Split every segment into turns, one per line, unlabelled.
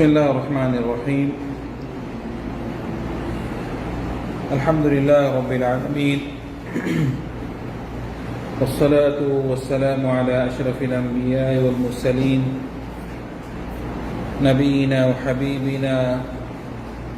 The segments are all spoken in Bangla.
بسم الله الرحمن الرحيم الحمد لله رب العالمين والصلاة والسلام على أشرف الأنبياء والمرسلين نبينا وحبيبنا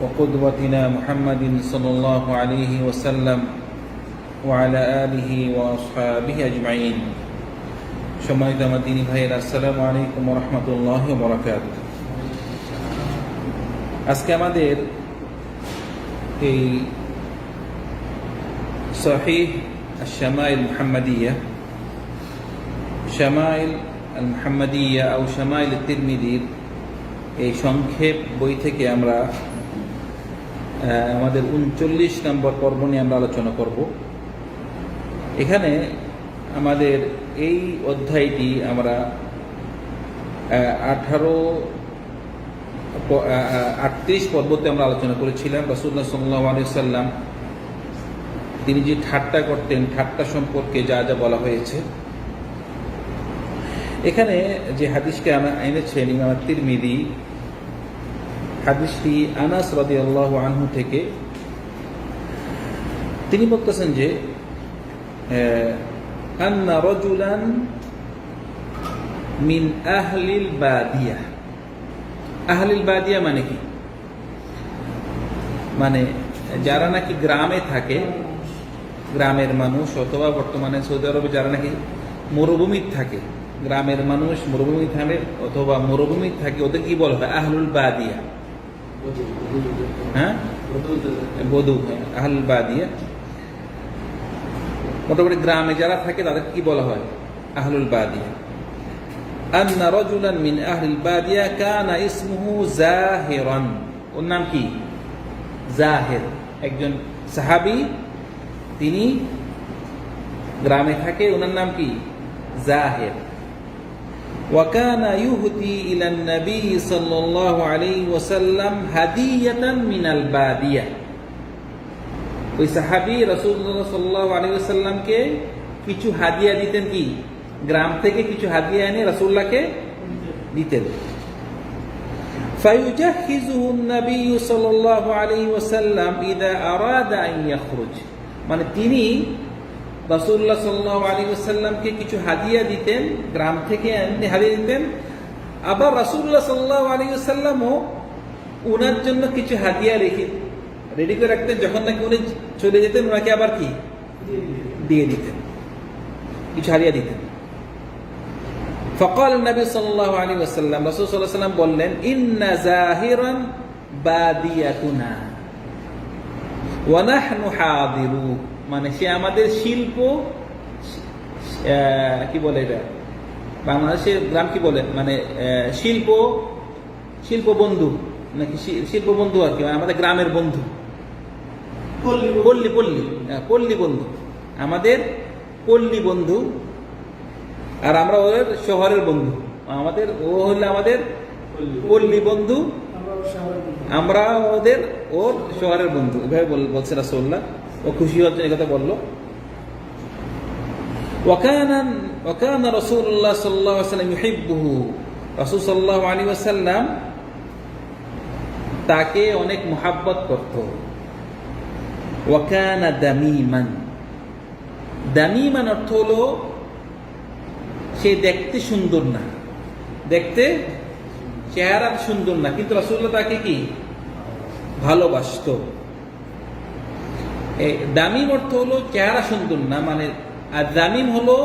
وقدوتنا محمد صلى الله عليه وسلم وعلى آله وأصحابه أجمعين সম্মানিত আমার দিনী ভাইয়ের আসসালামু আলাইকুম রহমতুল্লাহ বরাকাত আজকে আমাদের এই সহিহ শামাইল মুহাম্মাদিয়া, শামাইল আল মুহাম্মাদিয়া ও শামাইল তিরমিদির এই সংক্ষেপ বই থেকে আমরা আমাদের উনচল্লিশ নম্বর পর্ব নিয়ে আমরা আলোচনা করব। এখানে আমাদের এই অধ্যায়টি আমরা আঠারো আটত্রিশ পর্বতে আমরা আলোচনা করেছিলাম রাসুল্লাহ সাল্লাহ আলিয়াল্লাম তিনি যে ঠাট্টা করতেন, ঠাট্টা সম্পর্কে যা যা বলা হয়েছে। এখানে যে হাদিসকে এনেছেন ইমাম মিদি হাদিসটি আনাস রদি আল্লাহ আনহু থেকে তিনি বলতেছেন যে আন্না রজুলান মিন আহলিল বাদিয়া। আহলিল বাদিয়া মানে কি? মানে যারা নাকি গ্রামে থাকে, গ্রামের মানুষ অথবা বর্তমানে সৌদি আরবে যারা নাকি মরুভূমির থাকে, গ্রামের মানুষ মরুভূমি থাকে অথবা মরুভূমি থাকে, ওদের কি বলা হয়? আহলুল বাদিয়া। হ্যাঁ? বধু আহলুল বাদিয়া। মোটামুটি গ্রামে যারা থাকে, তাদের কি বলা হয়? আহলুল বাদিয়া। أن رجلا من أهل البادية كان اسمه زاهرا ওর নাম কি জাহের একজন সাহাবি তিনি গ্রামে থাকে ওনার নাম কি জাহের وكان يهدي إلى النبي صلى الله عليه وسلم هدية من البادية ওই সাহাবি রসুল্লাহ সাল্লাহ আলী কিছু হাদিয়া দিতেন কি গ্রাম থেকে কিছু হাদিয়া এনে রসুল্লাহকে দিতেন فيجهزه النبي صلى الله عليه وسلم إذا أراد أن يخرج মানে তিনি রসুল্লাহ সাল্লাহ আলী সাল্লামকে কিছু হাদিয়া দিতেন গ্রাম থেকে এনে হাদিয়া দিতেন আবার রসুল্লাহ সাল্লাহ আলী সাল্লামও উনার জন্য কিছু হাদিয়া রেখে রেডি করে রাখতেন যখন নাকি উনি চলে যেতেন ওনাকে আবার কি দিয়ে দিতেন কিছু হারিয়ে দিতেন ফকাল নবী সাল্লাহ আলী ওসাল্লাম রসুল সাল্লাহ সাল্লাম বললেন ইন্না জাহিরান বাদিয়াতুনা ওয়ানাহনু হাদিরু। মানে সে আমাদের শিল্প কি বলে এটা? বাংলাদেশের গ্রাম কি বলে? মানে শিল্প শিল্প বন্ধু নাকি শিল্প বন্ধু আর কি মানে আমাদের গ্রামের বন্ধু। পল্লী পল্লী পল্লী বন্ধু। আমাদের পল্লী বন্ধু আর আমরা ওদের শহরের বন্ধু আমাদের ও হলে আমাদের পল্লী বন্ধু আমরা ওদের ওর শহরের বন্ধু এভাবে বলছে রাসোল্লাহ ও খুশি হচ্ছে এই কথা বললো وكان وكان رسول الله صلى الله عليه وسلم يحبه رسول صلى الله عليه وسلم তাকে অনেক মোহাব্বত করত ওয়াকানা দামিমান দামিমান অর্থ হলো সে দেখতে সুন্দর না। দেখতে চেহারা সুন্দর না, কিন্তু রাসুল্লাহ তাকে কি? ভালোবাসত। দামিম অর্থ হলো চেহারা সুন্দর না মানে আর দামিম হলো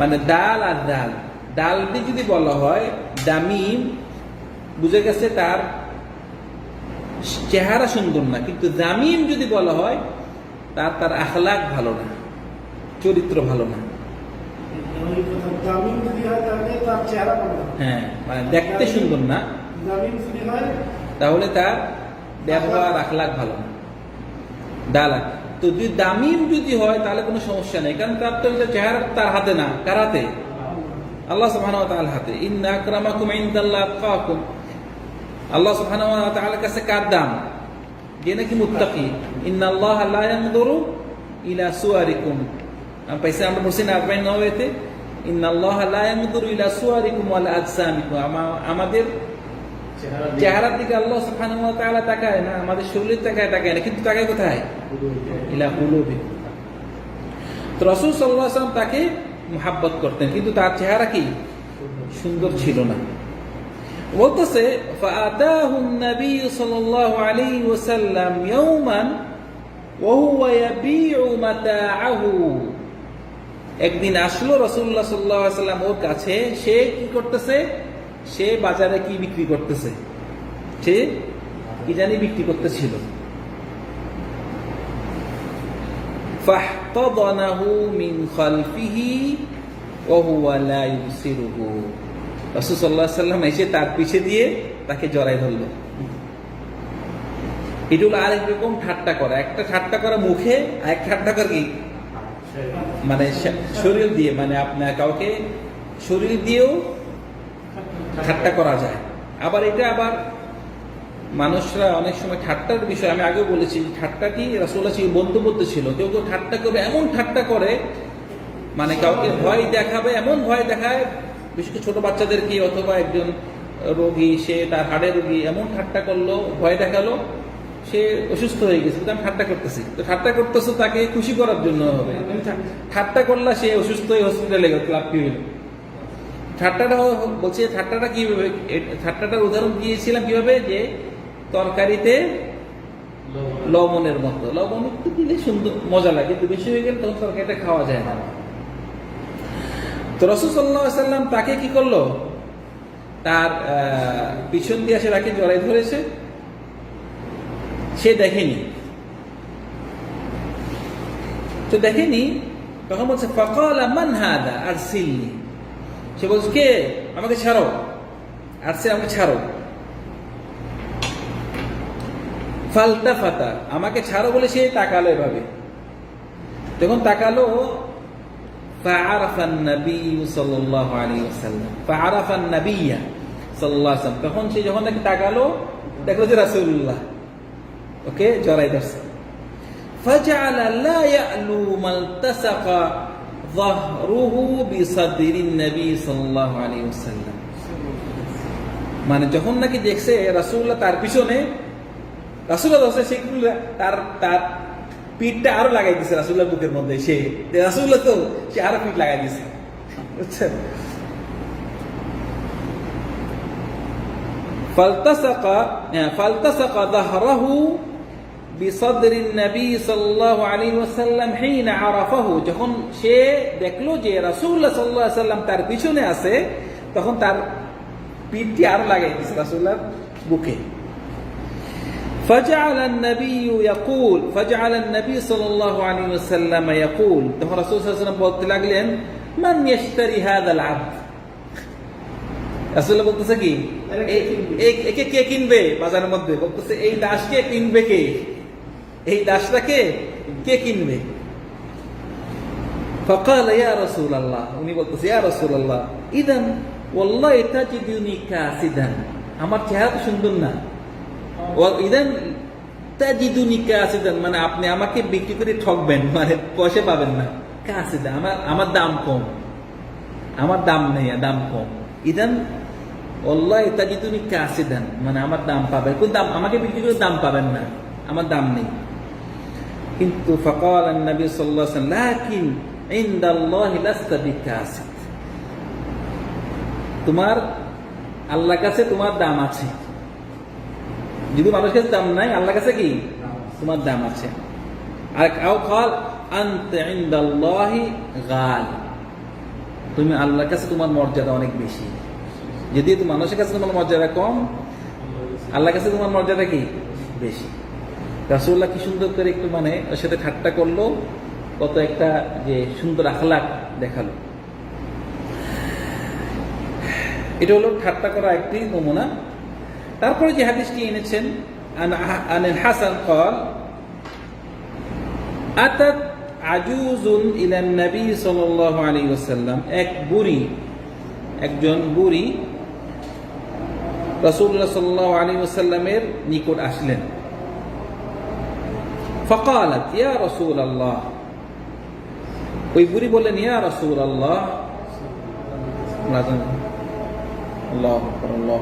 মানে ডাল আর ডাল। ডালটি যদি বলা হয়, দামিম বুঝে গেছে তার চেহারা সুন্দর না, কিন্তু জামিন যদি বলা হয়, তার তার আখলাক ভালো না, চরিত্র ভালো না। হ্যাঁ মানে দেখতে সুন্দর না। তাহলে তার ব্যবহার আখলাক ভালো। ডালা তো যদি দামিম যদি হয় তাহলে কোনো সমস্যা নেই কারণ তার তো চেহারা তার হাতে না। কার হাতে? আল্লাহ তাআলার হাতে। ইন্না আকরামাকুম ইনদাল্লাহি আতকাকুম আল্লাহ সুবহানাহু ওয়া তাআলার কাছে কার দাম? যে নাকি মুত্তাকি? ইন্নাল্লাহ লা ইয়ানজুরু ইলা সুয়ারিকুম। আমরা পাইছে আমরা বলছি না আরবাইন নওয়েতে ইন্নাল্লাহ লা ইয়ানজুরু ইলা সুয়ারিকুম ওয়ালা আজসামিকুম আমাদের চেহারার দিকে আল্লাহ সুবহানাহু ওয়া তাআলা তাকায় না আমাদের শরীরের তাকায় তাকায় না কিন্তু তাকায় কোথায় ইলা কুলুবি তো রাসূল সাল্লাল্লাহু আলাইহি ওয়াসাল্লাম তাকে মুহাব্বত করতেন কিন্তু তার চেহারা কি সুন্দর ছিল না বলতেছে فآتاه النبي صلى الله عليه وسلم يوما وهو يبيع متاعه একদিন আসলো রসুল্লাহ সাল্লাম ওর কাছে, সে কি করতেছে? সে বাজারে কি বিক্রি করতেছে? সে কি জানি বিক্রি করতেছিল। সাল্লাম এসে তার পিছে দিয়ে তাকে জড়াই ধরল। এটি হলো আরেক রকম ঠাট্টা করা। একটা ঠাট্টা করা মুখে আর এক ঠাট্টা করা কি? মানে শরীর দিয়ে মানে আপনার কাউকে শরীর দিয়েও ঠাট্টা করা যায়। আবার এটা আবার মানুষরা অনেক সময় ঠাট্টার বিষয়, আমি আগেও বলেছি যে ঠাট্টাটি রাসুল্লাহ বন্ধুবদ্ধ ছিল। কেউ কেউ ঠাট্টা করবে, এমন ঠাট্টা করে মানে কাউকে ভয় দেখাবে, এমন ভয় দেখায়, বিশেষ করে ছোট বাচ্চাদেরকে অথবা একজন রোগী, সে তার হাড়ের রোগী, এমন ঠাট্টা করল, ভয় দেখাল সে অসুস্থ হয়ে গেছে আমি ঠাট্টা করতেছি। তো ঠাট্টা করতেছো তাকে খুশি করার জন্য হবে। ঠাট্টা করলা, সে অসুস্থ হয়ে হসপিটালে গেল লাভ কি হইল। ঠাট্টাটা বলছে, ঠাট্টাটা কীভাবে ঠাট্টাটার উদাহরণ দিয়েছিলাম কীভাবে? যে তরকারিতে লবণের মতো। লবণ একটু দিলে সুন্দর মজা লাগে। কিন্তু বেশি হয়ে গেলে তখন তরকারিটা খাওয়া যায় না। তো রসুল সাল্লাহ সাল্লাম তাকে কি করল? তার পিছন দিয়ে এসে তাকে জড়াই ধরেছে। সে দেখেনি। তো দেখেনি? তখন বলছে, ফকল আমান হাদা আর সিলনি সে বলছে, কে? আমাকে ছাড়ো। আর সে আমাকে ছাড়ো। ফালতা ফাতা আমাকে ছাড়ো বলে সে তাকালো এভাবে। তখন তাকালো তখন সে যখন তাকালো, দেখল যে রাসুল্লাহ ওকে জড়াই ধরছে فجعل لا يألو ما التصق ظهره بصدر النبي صلى الله عليه وسلم মানে যখন নাকি দেখছে রাসূলুল্লাহ তার পিছনে রাসূলুল্লাহ ধরছে সে কিন্তু তার তার পিঠটা আরো লাগাই দিছে রাসূলুল্লাহ বুকের মধ্যে সে রাসূলুল্লাহ তো সে আরো পিঠ লাগাই দিছে বুঝছেন فالتصق فالتصق ظهره যখন সে দেখলো যে রাসূলুল্লাহ সাল্লাল্লাহু আলাইহি ওয়াসাল্লাম তার পিছনে আছে তখন তার পিঠটি আরো লাগাই দিছে রাসূলুল্লাহর বুকে فجعل النبي يقول فجعل النبي صلى الله عليه وسلم يقول তখন রাসূল সাল্লাল্লাহু আলাইহি ওয়াসাল্লাম বলতে লাগলেন মান يشتري هذا العبد রাসূলুল্লাহ বলতেছে কি এ- এ- একে কে কিনবে বাজারের মধ্যে বলতেছে এই দাসকে কিনবে কে এই দাসটাকে কে কিনবে? ফকাল, ইয়া রসুল আল্লাহ উনি বলতেছে, ইয়া রসুল আল্লাহ ইদান ওল্লা এটা যদি উনি কাসিদান। আমার চেহারা তো সুন্দর না। ইদান তাজিদুনি কাসিদান। মানে আপনি আমাকে বিক্রি করে ঠকবেন মানে পয়সা পাবেন না। কাসিদান আমার আমার দাম কম। আমার দাম নেই দাম কম। ইদান অল্লাহ তাজিদুনি কাসিদান। মানে আমার দাম পাবেন। কোন দাম? আমাকে বিক্রি করে দাম পাবেন না। আমার দাম নেই। কিন্তু ফকাল নবী ওয়াসাল্লাম, লাকিন তোমার আল্লাহর কাছে তোমার দাম আছে। যদি মানুষের কাছে দাম নাই আল্লাহ কাছে কি? তোমার দাম আছে। আর কাউ ইনদাল্লাহি গাল। তুমি আল্লাহর কাছে তোমার মর্যাদা অনেক বেশি। যদি মানুষের কাছে তোমার মর্যাদা কম, আল্লাহর কাছে তোমার মর্যাদা কি? বেশি। রাসুল্লাহ কি সুন্দর করে একটু মানে ওর সাথে ঠাট্টা করলো কত একটা যে সুন্দর আখলাক দেখালো এটা হলো ঠাট্টা করা একটি নমুনা তারপরে যে হাদিসটি এনেছেন আন আন হাসান قال আতাত আজুজুন ইলা নবী সাল্লাল্লাহু আলাইহি ওয়াসাল্লাম এক বুড়ি একজন বুড়ি রাসূলুল্লাহ সাল্লাল্লাহু আলাইহি ওয়াসাল্লামের নিকট আসলেন ফকালাত ইয়া রসুল আল্লাহ ওই বুড়ি বললেন ইয়া রসুল আল্লাহ আল্লাহ আল্লাহ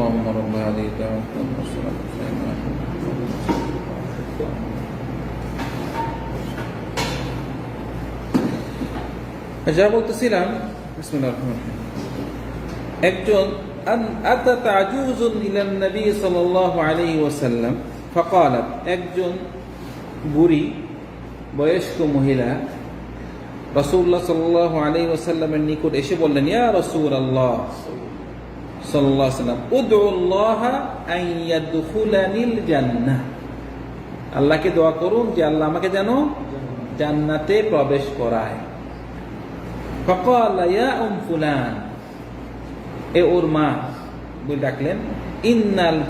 اللهم رب هذه الدعوة والصلاة والسلام যা বলতেছিলাম বিসমিল্লাহির রহমানির রহিম। একজন আন- আতাত আজুজুন ইলান নবী সাল্লাল্লাহু আলাইহি ওয়াসাল্লাম ফাকালাত একজন বুড়ি বয়স্ক মহিলা রাসূলুল্লাহ সাল্লাল্লাহু আলাইহি ওয়াসাল্লামের নিকট এসে বললেন ইয়া রাসূলুল্লাহ সাল্লাহ সাল্লাম উদ্লাহানিল আল্লাহকে দোয়া করুন যে আল্লাহ আমাকে যেন জান্নাতে প্রবেশ করায়। ফুলান। এ ওর মা বই ডাকলেন, ইন্নাল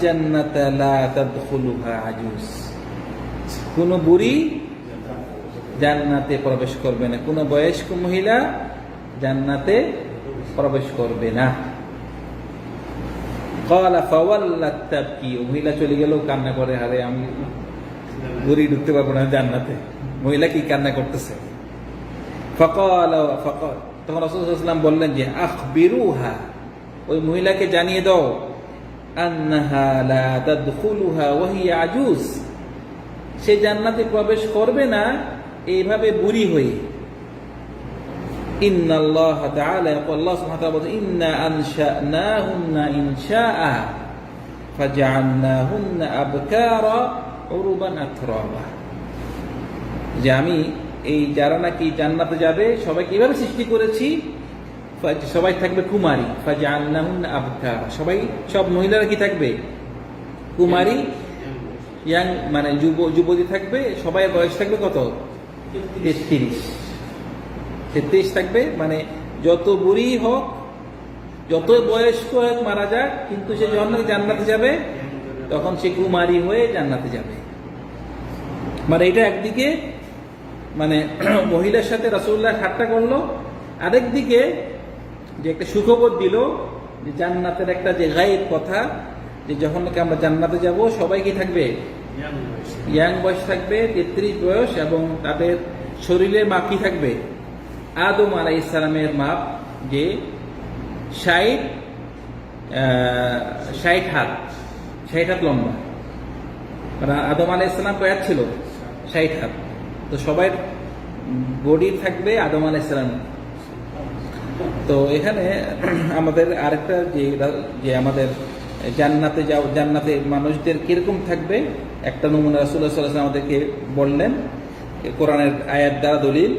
আজুস কোন বুড়ি জান্নাতে প্রবেশ করবে না। কোন বয়স্ক মহিলা জান্নাতে প্রবেশ করবে না। কলা ফাওয়াল্লাত তাবকি মহিলা চলে গেলেও কান্না করে, আরে, আমি গড়ি ঢুকতে পারব না জান্নাতে। মহিলা কি কান্না করতেছে? ফকল ফকল। তখন রসুলাম বললেন যে আখ বিরুহা ওই মহিলাকে জানিয়ে দাও সে জান্নাতে প্রবেশ করবে না, এইভাবে বুড়ি হয়ে। ফাজআলনাহুন্না যে আমি এই যারা নাকি জান্নাতে যাবে সবাই কীভাবে সৃষ্টি করেছি সবাই থাকবে কুমারী ফাজা আন্নাহুন আবকার। সবাই, সব মহিলারা কি থাকবে? কুমারী, ইয়াং মানে যুব যুবতী থাকবে সবাই বয়স থাকবে কত? তেত্রিশ। তেত্রিশ থাকবে মানে যত বুড়ি হোক যত বয়স্ক হোক মারা যাক কিন্তু সে যখন জান্নাতে যাবে তখন সে কুমারী হয়ে জান্নাতে যাবে। মানে এটা একদিকে মানে মহিলার সাথে রাসুল্লাহ ঠাট্টা করল আরেক দিকে যে একটা সুখবর দিল যে জান্নাতের একটা যে গায়েব কথা যে যখন নাকি আমরা জান্নাতে যাব সবাই কি থাকবে? ইয়াং বয়স। থাকবে তেত্রিশ বয়স এবং তাদের শরীরে মাপ থাকবে? আদম আলাই ইসলামের মাপ যে ষাট ষাট হাত ষাট হাত লম্বা। আদম আলাই ইসলাম কয়াত ছিল? ষাট হাত। তো সবাই বডি থাকবে আদম আলাই ইসলাম তো এখানে আমাদের আরেকটা যে যে আমাদের জান্নাতে যাও, জান্নাতে মানুষদের কীরকম থাকবে, একটা নমুনা রাসুল্লাহ সাল্লাহ আমাদেরকে বললেন কোরআনের আয়াত দ্বারা দলিল।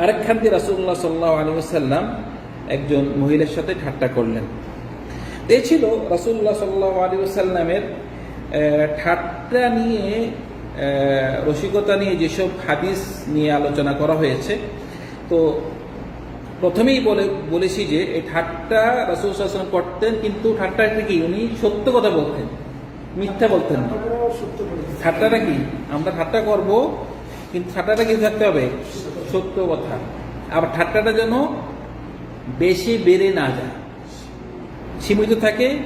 আরেকখান দিয়ে রাসুল্লাহ সাল্লাহ আলী সাল্লাম একজন মহিলার সাথে ঠাট্টা করলেন। এ ছিল রাসুল্লাহ সাল্লাহ আলী সাল্লামের ঠাট্টা নিয়ে রসিকতা নিয়ে যেসব হাদিস নিয়ে আলোচনা করা হয়েছে। তো প্রথমেই বলে বলেছি যে এই ঠাট্টা রাসুল সাল্লাম করতেন কিন্তু ঠাট্টাটা কি? উনি সত্য কথা বলতেন মিথ্যা বলতেন। না ঠাট্টাটা কি? আমরা ঠাট্টা করব কিন্তু ঠাট্টাটা কি থাকতে হবে? সত্য কথা। আবার ঠাট্টাটা যেন বেশি বেড়ে না যায়। সীমিত থাকে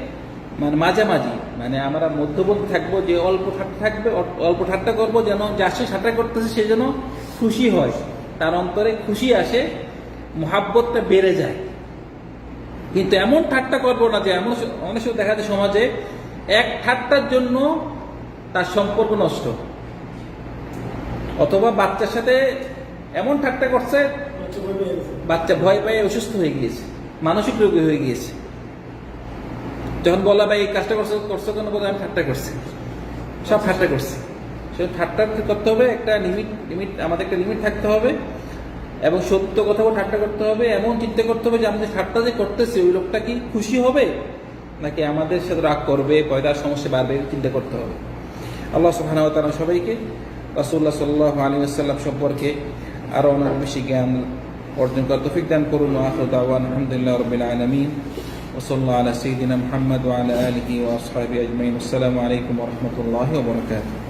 মানে মাঝামাঝি। মানে আমরা মধ্যবর্তী থাকব, যে অল্প ঠাট্টা থাকবে অল্প ঠাট্টা করব, যেন যার সে ঠাট্টা করতেছে, সে যেন খুশি হয়। তার অন্তরে খুশি আসে, মহাব্বতটা বেড়ে যায়। কিন্তু এমন ঠাট্টা করব না যে, এমন অনেক সময় দেখা যায় সমাজে, এক ঠাট্টার জন্য তার সম্পর্ক নষ্ট। অথবা বাচ্চার সাথে এমন ঠাট্টা করছে, বাচ্চা ভয় পেয়ে অসুস্থ হয়ে গিয়েছে, মানসিক রোগী হয়ে গিয়েছে। যখন বলা ভাই, এই কাজটা করছ করছ কেন? বলে, আমি ঠাট্টা করছি। সব ঠাট্টা করছি। সে ঠাট্টা করতে হবে, একটা লিমিট লিমিট আমাদের একটা লিমিট থাকতে হবে এবং সত্য কথাও ঠাট্টা করতে হবে, এমন চিন্তা করতে হবে যে আমাদের ঠাট্টা যে করতেছে, ওই লোকটা কি খুশি হবে? নাকি আমাদের সাথে রাগ করবে পয়দার সমস্যা বাড়বে চিন্তা করতে হবে? আল্লাহ ওয়া সবাইকে, রাসূলুল্লাহ সাল্লাল্লাহু আলাইহি ওয়াসাল্লাম সম্পর্কে أرونا مشي جامل أردن كتفك دان كورونا آخر دعوان الحمد لله رب العالمين وصلى الله على سيدنا محمد وعلى آله وأصحابه أجمعين السلام عليكم ورحمة الله وبركاته